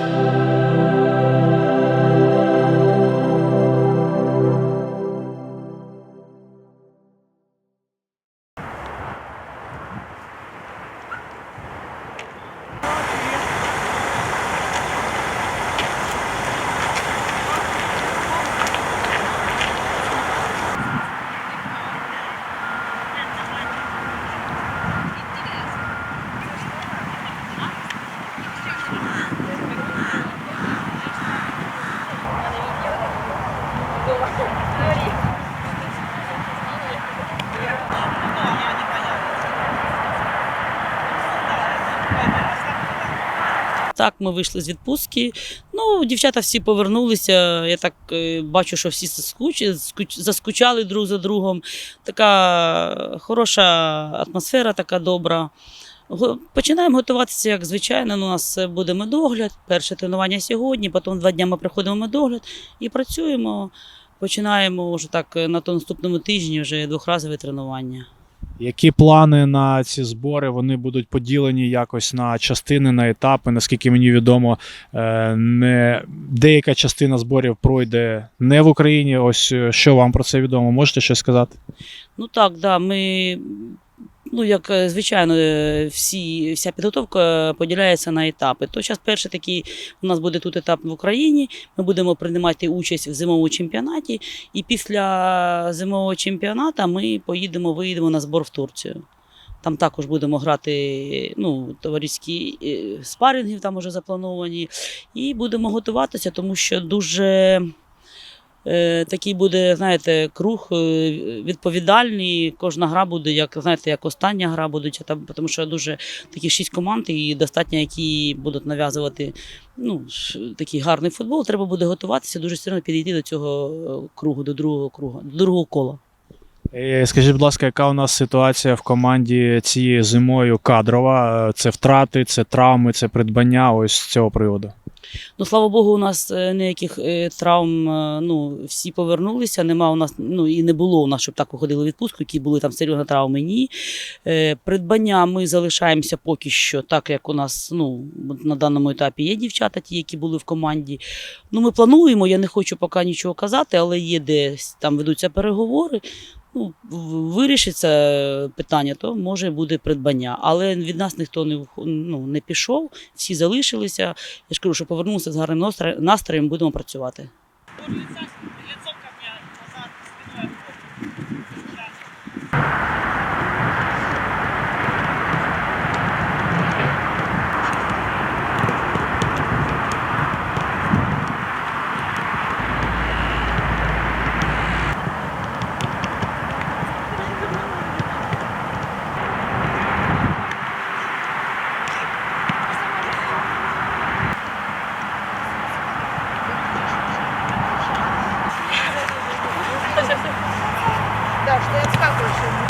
Amen. Так, ми вийшли з відпустки. Ну, дівчата всі повернулися. Я так е, бачу, що всі заскучали друг за другом. Така хороша атмосфера, така добра. Починаємо готуватися, як звичайно. Ну, У нас буде медогляд. Перше тренування сьогодні, потім два дні ми приходимо медогляд і працюємо. Починаємо вже так е, на то наступному тижні вже двохразове тренування. Які плани на ці збори? Вони будуть поділені якось на частини, на етапи. Наскільки мені відомо, е, не деяка частина зборів пройде не в Україні. Ось е, що вам про це відомо? Можете щось сказати? Ну так, да, ми, ну як е, звичайно, е, всі, вся підготовка поділяється на етапи. То зараз перший такий у нас буде тут етап в Україні. Ми будемо приймати участь в зимовому чемпіонаті. І після зимового чемпіонату ми поїдемо, виїдемо на збор в Турцію. Там також будемо грати ну, товариські е, спарінги, там вже заплановані. І будемо готуватися, тому що дуже такий буде, знаєте, круг е, відповідальний. Кожна гра буде, як знаєте, як остання гра буде, там, тому що дуже такі шість команд і достатньо, які будуть нав'язувати ну, такий гарний футбол. Треба буде готуватися дуже сильно підійти до цього е, кругу, до другого кругу, до другого кола. Е, Скажіть, будь ласка, яка у нас ситуація в команді цією зимою кадрова? Е, Це втрати, це травми, це придбання. Ось з цього приводу. Ну, слава Богу, у нас е, ніяких е, травм. е, Ну, всі повернулися. Нема у нас, ну і не було у нас, щоб так виходили відпустку, які були там серйозні травми. Ні. Придбання ми залишаємося поки що, так як у нас ну, на даному етапі є дівчата, ті, які були в команді. Ну, ми плануємо, я не хочу поки нічого казати, але є десь там ведуться переговори. Ну, вирішиться питання, то може буде придбання. Але від нас ніхто не, ну, не пішов, всі залишилися. Я ж кажу, що повернувся з гарним настроєм, будемо працювати. Да, что я отскакиваю. Я